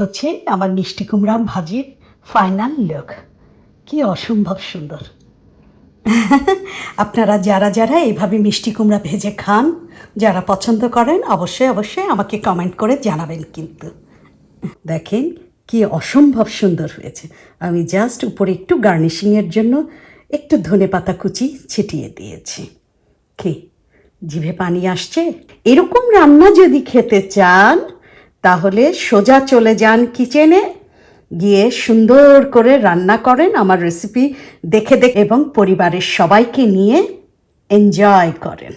হচ্ছে আমার মিষ্টি কুমড়া ভাজির ফাইনাল লুক কি অসম্ভব সুন্দর। আপনারা যারা যারা এইভাবে মিষ্টি কুমড়া ভেজে খান, যারা পছন্দ করেন, অবশ্যই অবশ্যই আমাকে কমেন্ট করে জানাবেন কিন্তু। দেখেন কি অসম্ভব সুন্দর হয়েছে। আমি জাস্ট উপরে একটু গার্নিশিংয়ের জন্য একটু ধনে পাতা কুচি ছিটিয়ে দিয়েছি। কি? জিভে পানি আসছে? এরকম রান্না যদি খেতে চান তাহলে সোজা চলে যান কিচেনে। গিয়ে সুন্দর করে রান্না করেন আমার রেসিপি দেখে দেখে এবং পরিবারের সবাইকে নিয়ে এনজয় করেন।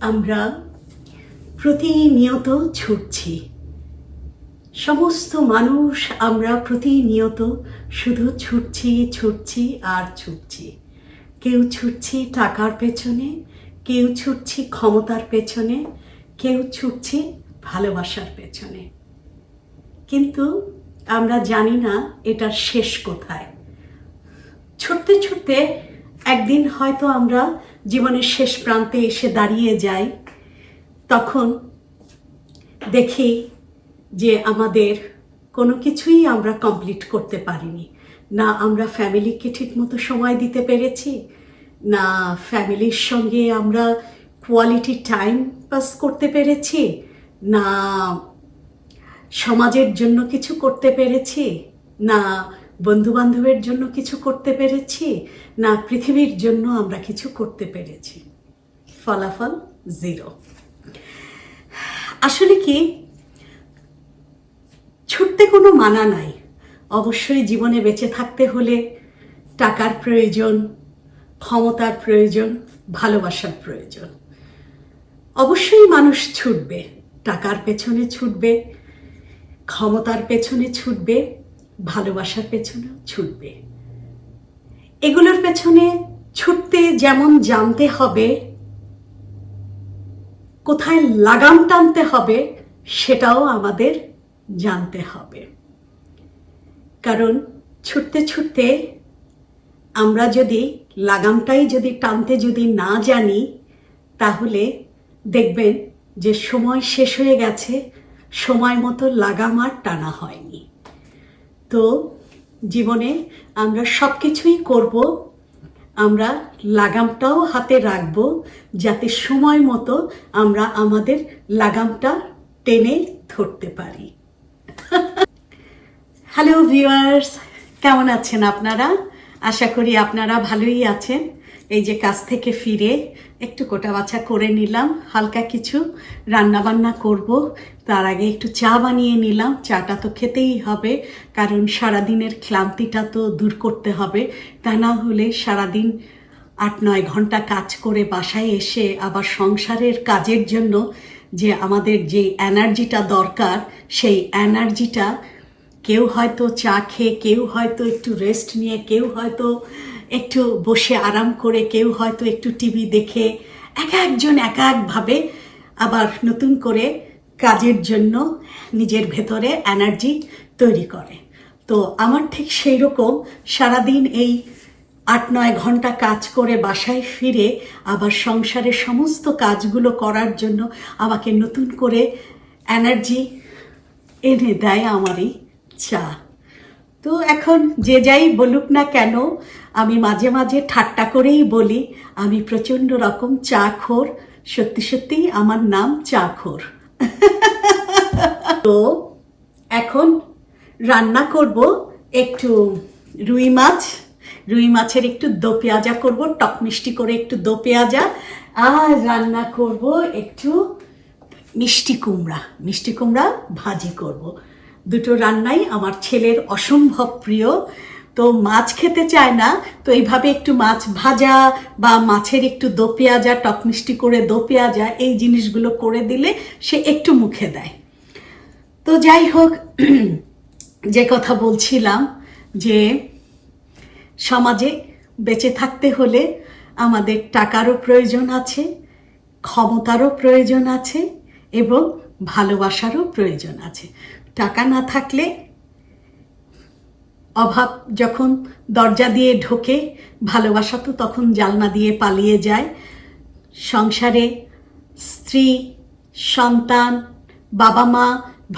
আমরা প্রতিনিয়ত ছুটছি। সমস্ত মানুষ আমরা প্রতিনিয়ত শুধু ছুটছি ছুটছি আর ছুটছি। কেউ ছুটছি টাকার পেছনে, কেউ ছুটছি ক্ষমতার পেছনে, কেউ ছুটছি ভালোবাসার পেছনে। কিন্তু আমরা জানি না এটার শেষ কোথায়। ছুটতে ছুটতে একদিন হয়তো আমরা জীবনের শেষ প্রান্তে এসে দাঁড়িয়ে যাই, তখন দেখি যে আমাদের কোনো কিছুই আমরা কমপ্লিট করতে পারিনি। না আমরা ফ্যামিলিকে ঠিকমতো সময় দিতে পেরেছি, না ফ্যামিলির সঙ্গে আমরা কোয়ালিটি টাইম পাস করতে পেরেছি, না সমাজের জন্য কিছু করতে পেরেছি, না বন্ধু বান্ধবের জন্য কিছু করতে পেরেছি, না পৃথিবীর জন্য আমরা কিছু করতে পেরেছি। ফলাফল জিরো আসলে কি? ছুটতে কোনো মানা নাই। অবশ্যই জীবনে বেঁচে থাকতে হলে টাকার প্রয়োজন, ক্ষমতার প্রয়োজন, ভালোবাসার প্রয়োজন। অবশ্যই মানুষ ছুটবে, টাকার পেছনে ছুটবে, ক্ষমতার পেছনে ছুটবে ভালোবাসার পেছনেও ছুটবে। এগুলোর পেছনে ছুটতে যেমন জানতে হবে, কোথায় লাগাম টানতে হবে সেটাও আমাদের জানতে হবে। কারণ ছুটতে ছুটতে আমরা যদি লাগামটাই যদি টানতে যদি না জানি, তাহলে দেখবেন যে সময় শেষ হয়ে গেছে, সময় মতো লাগাম আর টানা হয়নি। তো জীবনে আমরা সব কিছুই করব। আমরা লাগামটাও হাতে রাখব যাতে সময় মতো আমরা আমাদের লাগামটা টেনে ধরতে পারি। হ্যালো ভিউয়ার্স, কেমন আছেন আপনারা? আশা করি আপনারা ভালোই আছেন। এই যে কাজ থেকে ফিরে একটু কোটা বাছা করে নিলাম, হালকা কিছু রান্না বান্না করব। তার আগে একটু চা বানিয়ে নিলাম। চাটা তো খেতেই হবে, কারণ সারাদিনের ক্লান্তিটা তো দূর করতে হবে। তা না হলে সারাদিন আট নয় ঘণ্টা কাজ করে বাসায় এসে আবার সংসারের কাজের জন্য যে আমাদের যে এনার্জিটা দরকার, সেই এনার্জিটা কেউ হয়তো চা খেয়ে, কেউ হয়তো একটু রেস্ট নিয়ে, কেউ হয়তো একটু বসে আরাম করে কেউ হয়তো একটু টিভি দেখে এক একজন এক একভাবে আবার নতুন করে কাজের জন্য নিজের ভেতরে এনার্জি তৈরি করে। তো আমার ঠিক সেই রকম সারাদিন এই আট নয় ঘণ্টা কাজ করে বাসায় ফিরে আবার সংসারের সমস্ত কাজগুলো করার জন্য আমাকে নতুন করে এনার্জি এনে দেয় আমারই চা। তো এখন যে যাই বলুক না কেন, আমি মাঝে মাঝে ঠাট্টা করেই বলি, আমি প্রচণ্ড রকম চা খোর সত্যি সত্যিই আমার নাম চা খোর তো এখন রান্না করব একটু রুই মাছ, রুই মাছের একটু দো পেঁয়াজা করব, টক মিষ্টি করে একটু দো পেঁয়াজা, আর রান্না করব একটু মিষ্টি কুমড়া মিষ্টি কুমড়া ভাজি করব। দুটো রান্নাই আমার ছেলের অসম্ভব প্রিয়। তো মাছ খেতে চায় না, তো এইভাবে একটু মাছ ভাজা বা মাছের একটু দো পেঁয়াজা, টক মিষ্টি করে দো পেঁয়াজা, এই জিনিসগুলো করে দিলে সে একটু মুখে দেয়। তো যাই হোক, যে কথা বলছিলাম যে সমাজে বেঁচে থাকতে হলে আমাদের টাকারও প্রয়োজন আছে, ক্ষমতারও প্রয়োজন আছে এবং ভালোবাসারও প্রয়োজন আছে। টাকা না থাকলে অভাব যখন দরজা দিয়ে ঢোকে, ভালোবাসা তো তখন জালনা দিয়ে পালিয়ে যায়। সংসারে স্ত্রী, সন্তান, বাবা মা,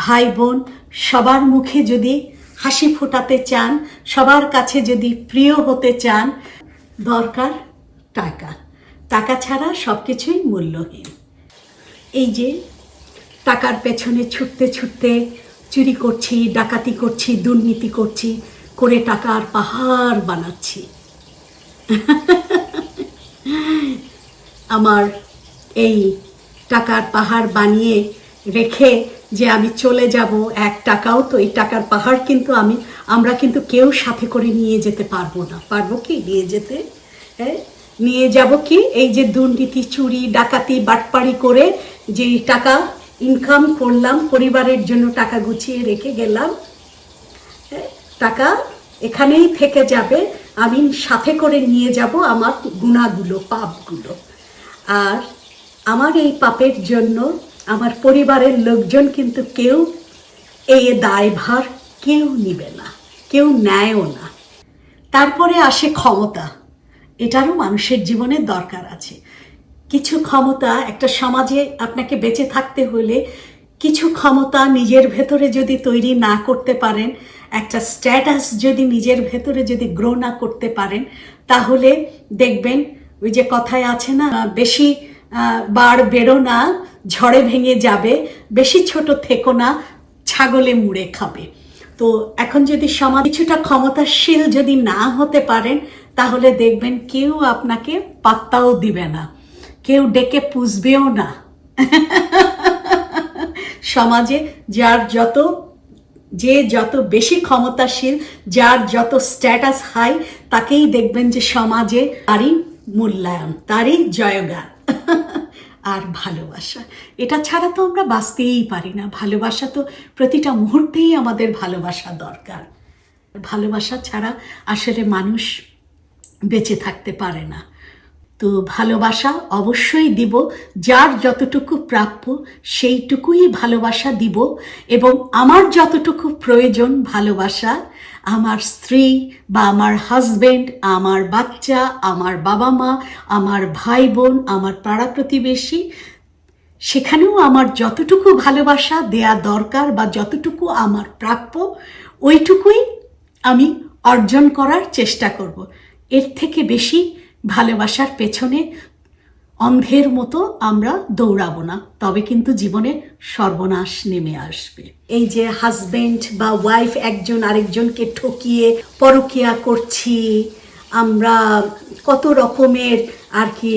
ভাই বোন সবার মুখে যদি হাসি ফোটাতে চান, সবার কাছে যদি প্রিয় হতে চান, দরকার টাকা। টাকা ছাড়া সব কিছুই মূল্যহীন। এই যে টাকার পেছনে ছুটতে ছুটতে চুরি করছি, ডাকাতি করছি, দুর্নীতি করছি, করে টাকার পাহাড় বানাচ্ছি। আমার এই টাকার পাহাড় বানিয়ে রেখে যে আমি চলে যাব, এক টাকাও তো এই টাকার পাহাড় কিন্তু আমি, আমরা কিন্তু কেউ সাথে করে নিয়ে যেতে পারব না। পারব কি? নিয়ে যেতে? হ্যাঁ? নিয়ে যাব কি? এই যে দুর্নীতি, চুরি, ডাকাতি, বাটপাড়ি করে যে টাকা ইনকাম করলাম, পরিবারের জন্য টাকা গুছিয়ে রেখে গেলাম। টাকা এখানেই থেকে যাবে। আমি সাথে করে নিয়ে যাব আমার গুণাগুলো, পাপগুলো। আর আমার এই পাপের জন্য আমার পরিবারের লোকজন কিন্তু কেউ এই দায়ভার কেউ নিবে না, কেউ নেয়ও না। তারপরে আসে ক্ষমতা। এটারও মানুষের জীবনে দরকার আছে। কিছু ক্ষমতা একটা সমাজে আপনাকে বেঁচে থাকতে হলে কিছু ক্ষমতা নিজের ভেতরে যদি তৈরি না করতে পারেন, একটা স্ট্যাটাস যদি নিজের ভেতরে যদি গ্রো না করতে পারেন, তাহলে দেখবেন ওই যে কথায় আছে না, বেশি বার বেরো না, ঝড়ে ভেঙে যাবে, বেশি ছোট থেকো না, ছাগলে মুড়ে খাবে। তো এখন যদি সমাজ কিছুটা ক্ষমতাশীল যদি না হতে পারেন, তাহলে দেখবেন কেউ আপনাকে পাত্তাও দিবে না। কেউ ডেকে পুষবেও না। সমাজে যার যত, যে যত বেশি ক্ষমতাশীল, যার যত স্ট্যাটাস হাই তাকেই দেখবেন যে সমাজে তারই মূল্যায়ন, তারই জয়গান আর ভালোবাসা। এটা ছাড়া তো আমরা বাঁচতেই পারি না। ভালোবাসা তো প্রতিটা মুহূর্তেই আমাদের ভালোবাসা দরকার। ভালোবাসা ছাড়া আসলে মানুষ বেঁচে থাকতে পারে না। তো ভালোবাসা অবশ্যই দিব। যার যতটুকু প্রাপ্য সেইটুকুই ভালোবাসা দিব এবং আমার যতটুকু প্রয়োজন ভালোবাসা, আমার স্ত্রী বা আমার হাজবেন্ড আমার বাচ্চা, আমার বাবা মা আমার ভাই বোন আমার পাড়া প্রতিবেশী, সেখানেও আমার যতটুকু ভালোবাসা দেয়া দরকার বা যতটুকু আমার প্রাপ্য, ওইটুকুই আমি অর্জন করার চেষ্টা করব। এর থেকে বেশি ভালোবাসার পেছনে অন্ধের মতো আমরা দৌড়াবো না, তবে কিন্তু জীবনে সর্বনাশ নেমে আসবে। এই যে হাজবেন্ড বা ওয়াইফ একজন আরেকজনকে ঠকিয়ে পরকিয়া করছি, আমরা কত রকমের আর কি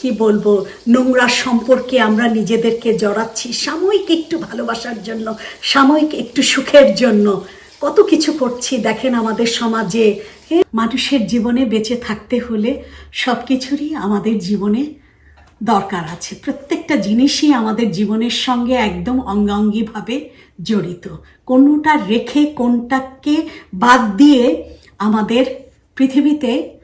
কি বলব, নোংরা সম্পর্কে আমরা নিজেদেরকে জড়াচ্ছি, সাময়িক একটু ভালোবাসার জন্য, সাময়িক একটু সুখের জন্য কত কিছু করছি। দেখেন আমাদের সমাজে মানুষের জীবনে বেঁচে থাকতে হলে সব কিছুরই আমাদের জীবনে দরকার আছে। প্রত্যেকটা জিনিসই আমাদের জীবনের সঙ্গে একদম অঙ্গাঙ্গিভাবে জড়িত। কোনটা রেখে কোনটাকে বাদ দিয়ে আমাদের পৃথিবীতে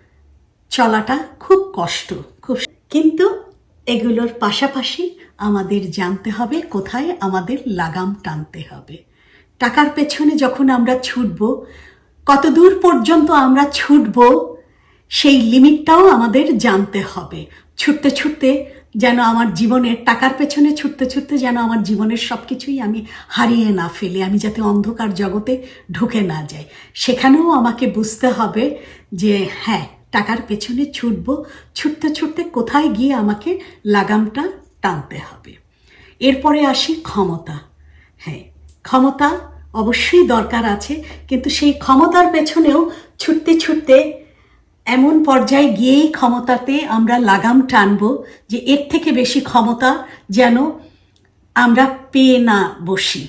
চলাটা খুব কষ্ট। খুব কিন্তু এগুলোর পাশাপাশি আমাদের জানতে হবে কোথায় আমাদের লাগাম টানতে হবে। টাকার পেছনে যখন আমরা ছুটব কত দূর পর্যন্ত আমরা ছুটব, সেই লিমিটটাও আমাদের জানতে হবে। ছুটতে ছুটতে যেন আমার জীবনের টাকার পেছনে, ছুটতে ছুটতে যেন আমার জীবনের সব কিছুই আমি হারিয়ে না ফেলি, আমি যাতে অন্ধকার জগতে ঢুকে না যাই। সেখানেও আমাকে বুঝতে হবে যে হ্যাঁ টাকার পেছনে ছুটব, ছুটতে ছুটতে কোথায় গিয়ে আমাকে লাগামটা টানতে হবে। এরপরে আসি ক্ষমতা। হ্যাঁ ক্ষমতা অবশ্যই দরকার আছে, কিন্তু সেই ক্ষমতার পেছনেও ছুটতে ছুটতে এমন পর্যায়ে গিয়েই ক্ষমতাতে আমরা লাগাম টানবো যে এর থেকে বেশি ক্ষমতা যেন আমরা পেয়ে না বসি।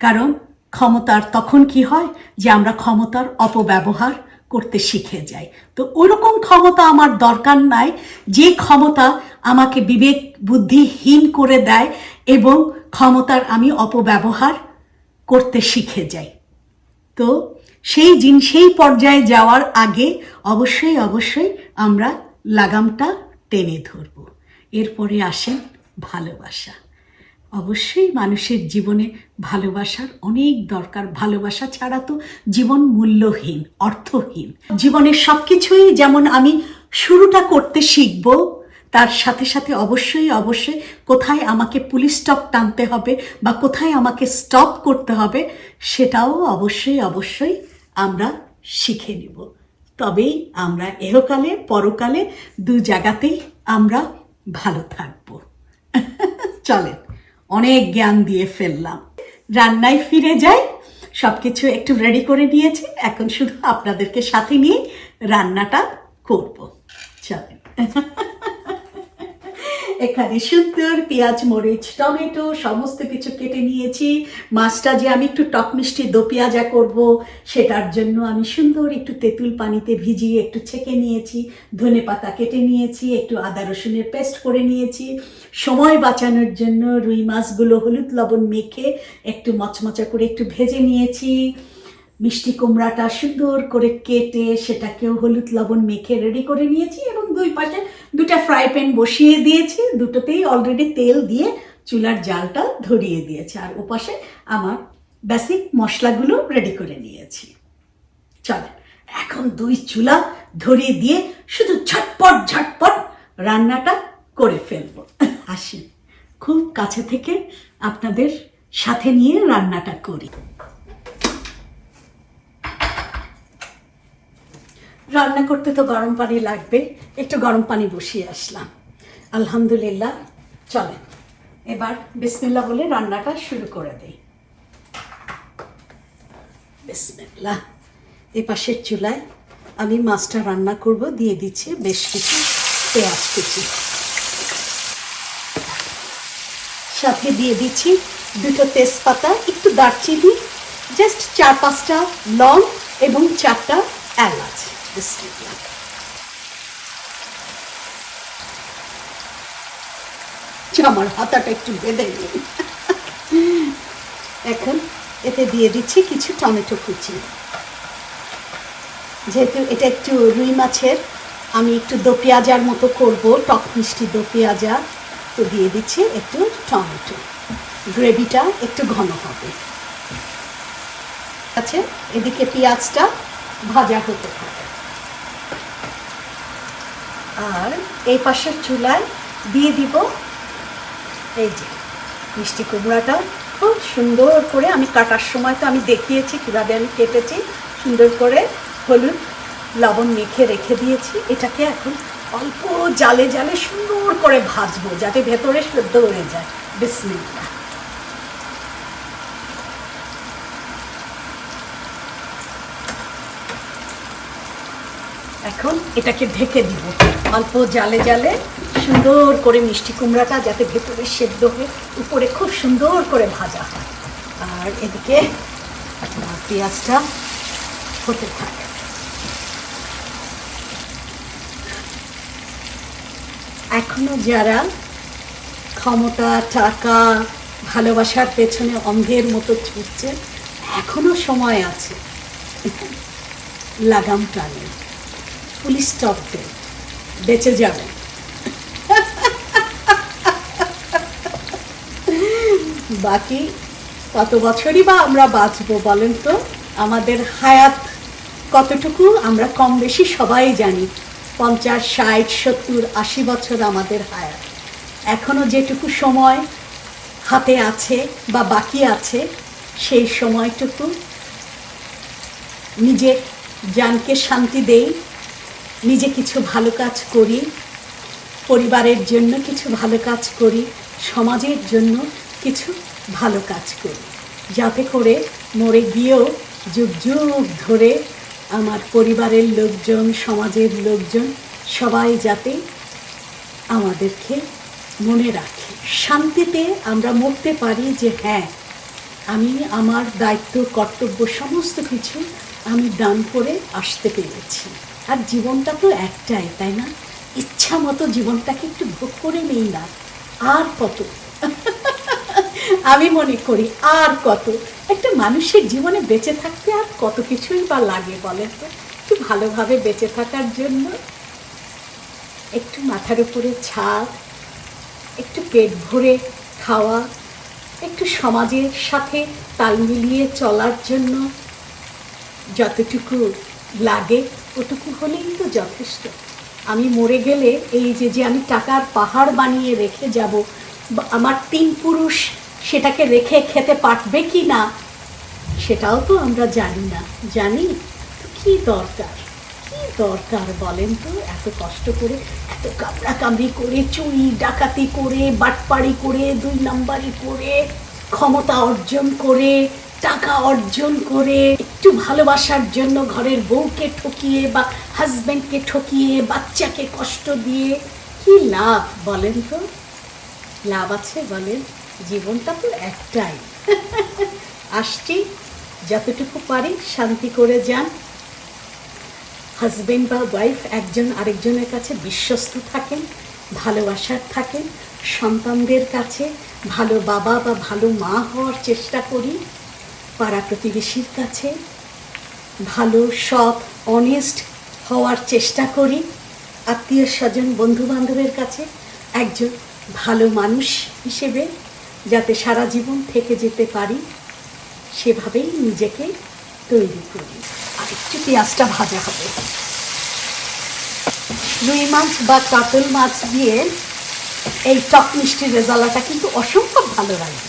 কারণ ক্ষমতার তখন কি হয়? যে আমরা ক্ষমতার অপব্যবহার করতে শিখে যাই। তো ওরকম ক্ষমতা আমার দরকার নাই, যে ক্ষমতা আমাকে বিবেক বুদ্ধিহীন করে দেয় এবং ক্ষমতার আমি অপব্যবহার করতে শিখে যাই তো সেই জিন, সেই পর্যায়ে যাওয়ার আগে অবশ্যই অবশ্যই আমরা লাগামটা টেনে ধরব। এরপরে আসেন ভালোবাসা। অবশ্যই মানুষের জীবনে ভালোবাসার অনেক দরকার। ভালোবাসা ছাড়া তো জীবন মূল্যহীন, অর্থহীন। জীবনের সব কিছুই যেমন আমি শুরুটা করতে শিখব তার সাথে সাথে অবশ্যই অবশ্যই কোথায় আমাকে পুলিশ স্টপ টানতে হবে বা কোথায় আমাকে স্টপ করতে হবে সেটাও অবশ্যই অবশ্যই আমরা শিখে নিব। তবেই আমরা এহকালে, পরকালে দু জায়গাতেই আমরা ভালো থাকব। চলেন, অনেক জ্ঞান দিয়ে ফেললাম। রান্নায় ফিরে যাই সব কিছু একটু রেডি করে নিয়েছি, এখন শুধু আপনাদেরকে সাথে নিয়ে রান্নাটা করব। চলেন। এখানে সুন্দর পেঁয়াজ, মরিচ, টমেটো, সমস্ত কিছু কেটে নিয়েছি। মাছটা যে আমি একটু টক মিষ্টি দো পেঁয়াজা করব, সেটার জন্য আমি সুন্দর একটু তেঁতুল পানিতে ভিজিয়ে একটু ছেঁকে নিয়েছি, ধনে পাতা কেটে নিয়েছি, একটু আদা রসুনের পেস্ট করে নিয়েছি। সময় বাঁচানোর জন্য রুই মাছগুলো হলুদ লবণ মেখে একটু মচমচা করে একটু ভেজে নিয়েছি। মিষ্টি কুমড়াটা সুন্দর করে কেটে সেটাকেও হলুদ লবণ মেখে রেডি করে নিয়েছি এবং দুই পাশে দুটা ফ্রাই প্যান বসিয়ে দিয়েছি। দুটোতেই অলরেডি তেল দিয়ে চুলার জালটা ধরিয়ে দিয়েছে। আর ওপাশে আমার বেসিক মশলাগুলো রেডি করে নিয়েছি। চলে, এখন দুই চুলা ধরিয়ে দিয়ে শুধু ঝটপট ঝটপট রান্নাটা করে ফেলব। আসি, খুব কাছে থেকে আপনাদের সাথে নিয়ে রান্নাটা করি। রান্না করতে তো গরম পানি লাগবে। একটু গরম পানি বসিয়ে আসলাম। আলহামদুলিল্লাহ, চলেন। এবার বিসমিল্লা বলে রান্নাটা শুরু করে দেই। বিসমিল্লাহ। এ পাশের চুলায় আমি মাছটা রান্না করব, দিয়ে দিচ্ছি বেশ কিছু পেঁয়াজ কুচি। সাথে দিয়ে দিচ্ছি দুটো তেজপাতা, একটু দারচিনি, জাস্ট চার পাঁচটা লং এবং চারটা এলাচ। বিসমিল্লাহ আমার হাতাটা একটু বেঁধে এখন এতে দিয়ে দিচ্ছি কিছু টমেটো কুচি। যেহেতু এটা একটু রুই মাছের, আমি একটু দো পেঁয়াজার মতো করব, টক মিষ্টি দো পেঁয়াজা তো দিয়ে দিচ্ছি একটু টমেটো। গ্রেভিটা একটু ঘন হবে। আছে এদিকে পেঁয়াজটা ভাজা হতে আর এই পাশের চুলায় দিয়ে দিব এই যে মিষ্টি কুমড়াটা। খুব সুন্দর করে আমি কাটার সময় তো আমি দেখিয়েছি, কীভাবে আমি কেটেছি। সুন্দর করে হলুদ, লবণ মেখে রেখে দিয়েছি। এটাকে এখন অল্প জালে জালে সুন্দর করে ভাজবো, যাতে ভেতরে সেদ্ধ হয়ে যায়। বিসমিল্লা এখন এটাকে ঢেকে দিব। অল্প জালে জালে সুন্দর করে মিষ্টি কুমড়াটা যাতে ভেতরে সেদ্ধ হয়ে উপরে খুব সুন্দর করে ভাজা হয়। আর এদিকে পেঁয়াজটা হতে থাকে। এখনও যারা ক্ষমতা, টাকা, ভালোবাসার পেছনে অন্ধের মতো ছুটছে এখনও সময় আছে। লাগাম টানে পুলিশ স্টপ দেন। বেঁচে যাবে। বাকি কত বছরই বা আমরা বাঁচব বলেন তো? আমাদের হায়াত কতটুকু আমরা কম বেশি সবাই জানি। পঞ্চাশ, ষাট, সত্তর, আশি বছর আমাদের হায়াত। এখনও যেটুকু সময় হাতে আছে বা বাকি আছে, সেই সময়টুকু নিজের জানকে শান্তি দেই নিজে কিছু ভালো কাজ করি, পরিবারের জন্য কিছু ভালো কাজ করি, সমাজের জন্য কিছু ভালো কাজ করি। যাতে করে মরে গিয়েও যুগ যুগ ধরে আমার পরিবারের লোকজন, সমাজের লোকজন সবাই যাতে আমাদেরকে মনে রাখে। শান্তিতে আমরা মরতে পারি যে হ্যাঁ আমি আমার দায়িত্ব, কর্তব্য, সমস্ত কিছু আমি দান করে আসতে পেরেছি। আর জীবনটা তো একটাই, তাই না? ইচ্ছা মতো জীবনটাকে একটু ভোগ করে নেই না। আর কত? আমি মনে করি আর কত? একটা মানুষের জীবনে বেঁচে থাকতে আর কত কিছুই বা লাগে বলেন তো? একটু ভালোভাবে বেঁচে থাকার জন্য একটু মাথার উপরে ছাদ, একটু পেট ভরে খাওয়া, একটু সমাজের সাথে তাল মিলিয়ে চলার জন্য যতটুকু লাগে ওটুকু হলেই তো যথেষ্ট। আমি মরে গেলে এই যে যে আমি টাকার পাহাড় বানিয়ে রেখে যাব আমার তিন পুরুষ সেটাকে রেখে খেতে পারবে কি না, সেটাও তো আমরা জানি না। জানি? কী দরকার? কি দরকার বলেন তো? এত কষ্ট করে, এত কামড়া কামড়ি করে, চুরি, ডাকাতি করে, বাটপাড়ি করে, দুই নাম্বারি করে, ক্ষমতা অর্জন করে টাকা অর্জন করে একটু ভালোবাসার জন্য ঘরের বউকে ঠকিয়ে বা হাজব্যান্ডকে ঠকিয়ে, বাচ্চাকে কষ্ট দিয়ে, কি লাভ বলেন তো? লাভ আছে বলেন, জীবনটা তো একটাই। আসছি, যতটুকু পারি শান্তি করে যান। হাজবেন্ড বা ওয়াইফ একজন আরেকজনের কাছে বিশ্বস্ত থাকেন, ভালোবাসার থাকেন, সন্তানদের কাছে ভালো বাবা বা ভালো মা হওয়ার চেষ্টা করি। পাড়া প্রতিবেশীর কাছে। ভালো, সৎ অনেস্ট হওয়ার চেষ্টা করি। আত্মীয় স্বজন বন্ধু বান্ধবের কাছে একজন ভালো মানুষ হিসেবে যাতে সারা জীবন থেকে যেতে পারি, সেভাবেই নিজেকে তৈরি করি। আর একটু পেঁয়াজটা ভাজা হবে। রুই মাছ বা কাতল মাছ দিয়ে এই টক মিষ্টির রেজালাটা কিন্তু অসম্ভব ভালো লাগে।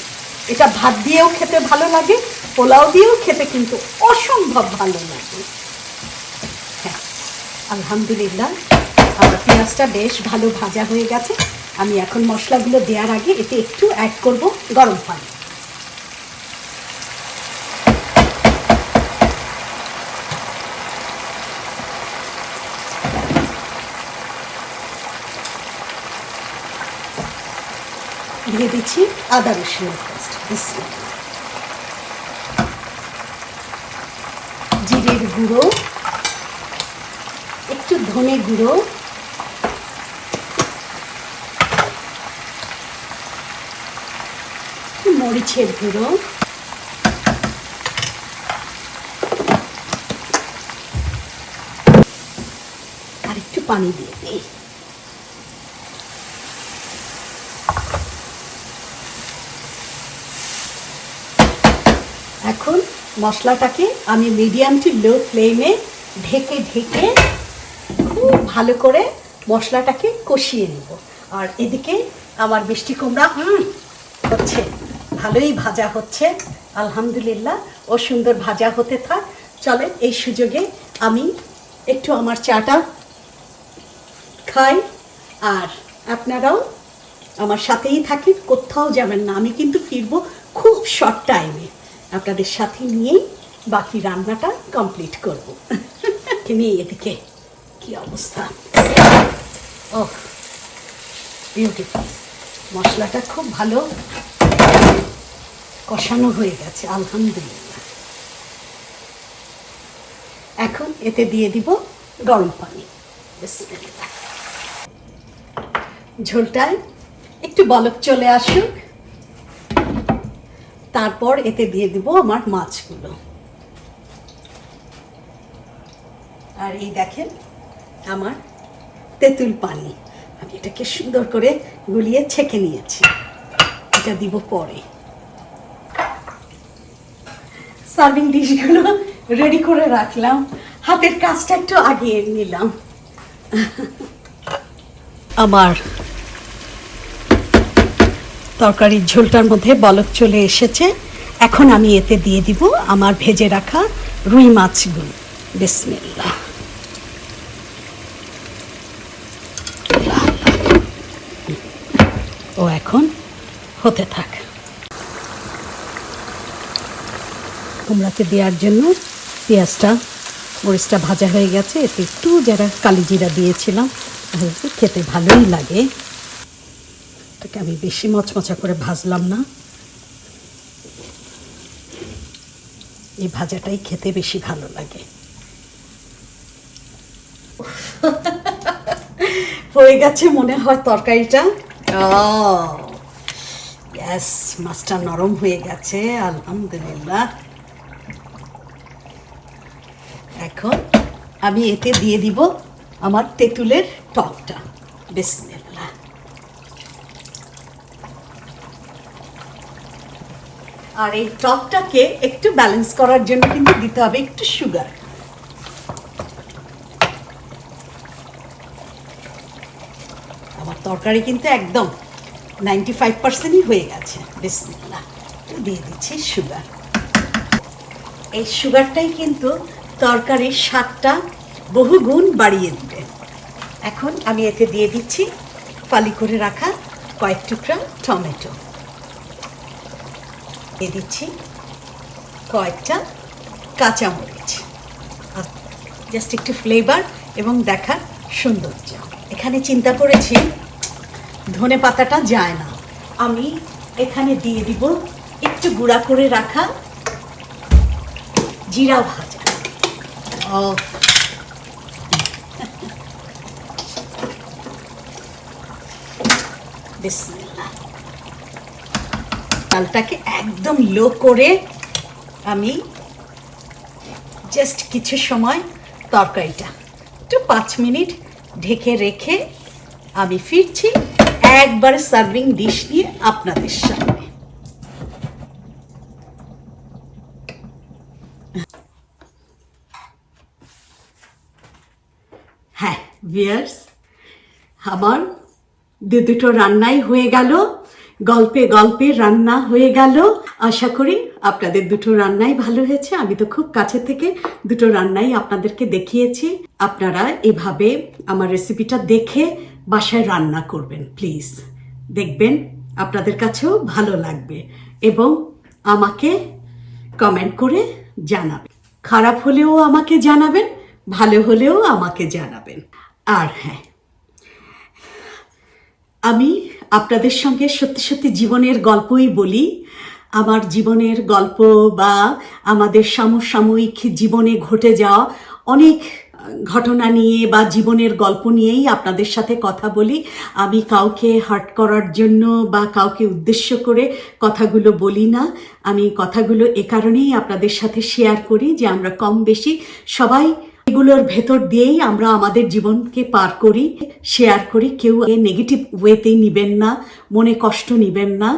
এটা ভাত দিয়েও খেতে ভালো লাগে পোলাও দিয়েও খেতে কিন্তু অসম্ভব ভালো লাগে। হ্যাঁ আলহামদুলিল্লাহ, আমার পেঁয়াজটা বেশ ভালো ভাজা হয়ে গেছে। আমি এখন মশলাগুলো দেওয়ার আগে এতে একটু অ্যাড করব গরম পানি। দিয়ে দিচ্ছি আদা রসুনের পেস্ট। জিরের গুঁড়ো একটু ধনে গুঁড়ো মরিচের গুঁড়ো আর একটু পানি দিয়ে দিই। এখন মশলাটাকে আমি মিডিয়াম টু লো ফ্লেমে ঢেকে ঢেকে খুব ভালো করে মশলাটাকে কষিয়ে নেব। আর এদিকে আমার মিষ্টি কুমড়া হচ্ছে, ভালোই ভাজা হচ্ছে। আলহামদুলিল্লাহ, ও সুন্দর ভাজা হতে থাক। চলে, এই সুযোগে আমি একটু আমার চাটা খাই। আর আপনারাও আমার সাথেই থাকেন, কোথাও যাবেন না। আমি কিন্তু ফিরবো খুব শর্ট টাইমে আপনাদের সাথে নিয়েই বাকি রান্নাটা কমপ্লিট করব। নিয়ে এদিকে, কি অবস্থা? ও বিউটিফুল মশলাটা খুব ভালো। কষানো হয়ে গেছে, আলহামদুলিল্লাহ। এখন এতে দিয়ে দিব গরম পানি। ঝোলটায় একটু বলক চলে আসুক। তারপর এতে দিয়ে দিব আমার মাছগুলো। আর এই দেখেন আমার তেঁতুল পানি। আমি এটাকে সুন্দর করে গুলিয়ে ছেঁকে নিয়েছি। এটা দিব পরে। সার্ভিং ডিশগুলো রেডি করে রাখলাম। হাতের কাজটা একটু আগিয়ে নিলাম। আমার তরকারির ঝোলটার মধ্যে বলক চলে এসেছে। এখন আমি এতে দিয়ে দিব আমার ভেজে রাখা রুই মাছগুলো। বিসমিল্লাহ। ও এখন হতে থাক। কুমড়াতে দেওয়ার জন্য পেঁয়াজটা, মরিচটা ভাজা হয়ে গেছে। এতে একটু যারা কালিজিরা দিয়েছিলাম খেতে ভালোই লাগে। এটাকে আমি বেশি মচমচা করে ভাজলাম না। এই ভাজাটাই খেতে বেশি ভালো লাগে। হয়ে গেছে মনে হয় তরকারিটা। গ্যাস মাছটা নরম হয়ে গেছে আলহামদুলিল্লাহ। এখন আমি এতে দিয়ে দিব আমার তেঁতুলের টকটা। বিসমিল্লাহ। আর এই টকটাকে একটু ব্যালেন্স করার জন্য কিন্তু দিতে হবে একটু সুগার আমার তরকারি কিন্তু একদম নাইনটি ফাইভ পার্সেন্টই হয়ে গেছে। বিসমিল্লাহ। একটু দিয়ে দিচ্ছি সুগার এই সুগারটাই কিন্তু তরকারির স্বাদটা বহুগুণ বাড়িয়ে দিবে। এখন আমি এতে দিয়ে দিচ্ছি ফালি করে রাখা কয়েক টুকরা টমেটো। দিয়ে দিচ্ছি কয়েকটা কাঁচামরিচ। জাস্ট একটু ফ্লেভার এবং দেখার সৌন্দর্য। এখানে চিন্তা করেছি, ধনে পাতাটা যায় না। আমি এখানে দিয়ে দিব একটু গুঁড়া করে রাখা জিরা ভাজা। ও বিসমিল্লাহ। চালটাকে একদম লো করে আমি জাস্ট কিছু সময় তরকারিটা, একটু পাঁচ মিনিট ঢেকে রেখে আমি ফিরছি একবার সার্ভিং ডিশ নিয়ে আপনাদের সামনে। হ্যাঁ ভিয়ার্স আমার দু দুটো রান্নাই হয়ে গেল। গল্পে গল্পে রান্না হয়ে গেল। আশা করি আপনাদের দুটো রান্নাই ভালো হয়েছে। আমি তো খুব কাছে থেকে দুটো রান্নাই আপনাদেরকে দেখিয়েছি। আপনারা এভাবে আমার রেসিপিটা দেখে বাসায় রান্না করবেন প্লিজ দেখবেন আপনাদের কাছেও ভালো লাগবে এবং আমাকে কমেন্ট করে জানাবেন। খারাপ হলেও আমাকে জানাবেন, ভালো হলেও আমাকে জানাবেন। আর হ্যাঁ আমি আপনাদের সঙ্গে সত্যি সত্যি জীবনের গল্পই বলি। আমার জীবনের গল্প বা আমাদের সমসাময়িক জীবনে ঘটে যাওয়া অনেক ঘটনা নিয়ে বা জীবনের গল্প নিয়েই আপনাদের সাথে কথা বলি। আমি কাউকে হার্ট করার জন্য বা কাউকে উদ্দেশ্য করে কথাগুলো বলি না। আমি কথাগুলো এ কারণেই আপনাদের সাথে শেয়ার করি যে আমরা কম বেশি সবাই এগুলোর ভেতর দিয়েই আমরা আমাদের জীবনকে পার করি শেয়ার করি। কেউ নেগেটিভ ওয়েতে নিবেন না, মনে কষ্ট নিবেন না।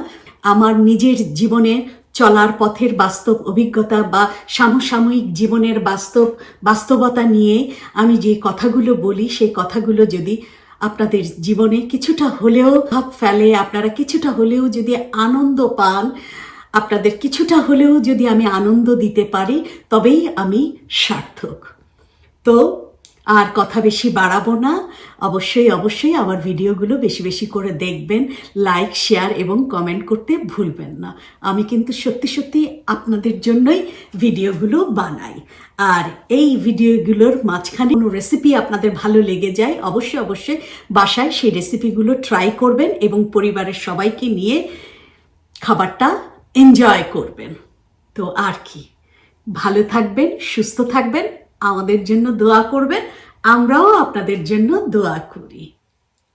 আমার নিজের জীবনে চলার পথের বাস্তব অভিজ্ঞতা বা সমসাময়িক জীবনের বাস্তব, বাস্তবতা নিয়ে আমি যে কথাগুলো বলি, সেই কথাগুলো যদি আপনাদের জীবনে কিছুটা হলেও ভাব ফেলে, আপনারা কিছুটা হলেও যদি আনন্দ পান, আপনাদের কিছুটা হলেও যদি আমি আনন্দ দিতে পারি, তবেই আমি সার্থক। তো আর কথা বেশি বাড়াবো না। অবশ্যই অবশ্যই আমার ভিডিওগুলো বেশি বেশি করে দেখবেন লাইক শেয়ার এবং কমেন্ট করতে ভুলবেন না। আমি কিন্তু সত্যি সত্যি আপনাদের জন্যই ভিডিওগুলো বানাই। আর এই ভিডিওগুলোর মাঝখানে কোনো রেসিপি আপনাদের ভালো লেগে যায়, অবশ্যই অবশ্যই বাসায় সেই রেসিপিগুলো ট্রাই করবেন এবং পরিবারের সবাইকে নিয়ে খাবারটা এনজয় করবেন। তো আর কি, ভালো থাকবেন, সুস্থ থাকবেন আমাদের জন্য দোয়া করবেন আমরাও আপনাদের জন্য দোয়া করি।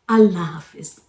আল্লাহ হাফিজ।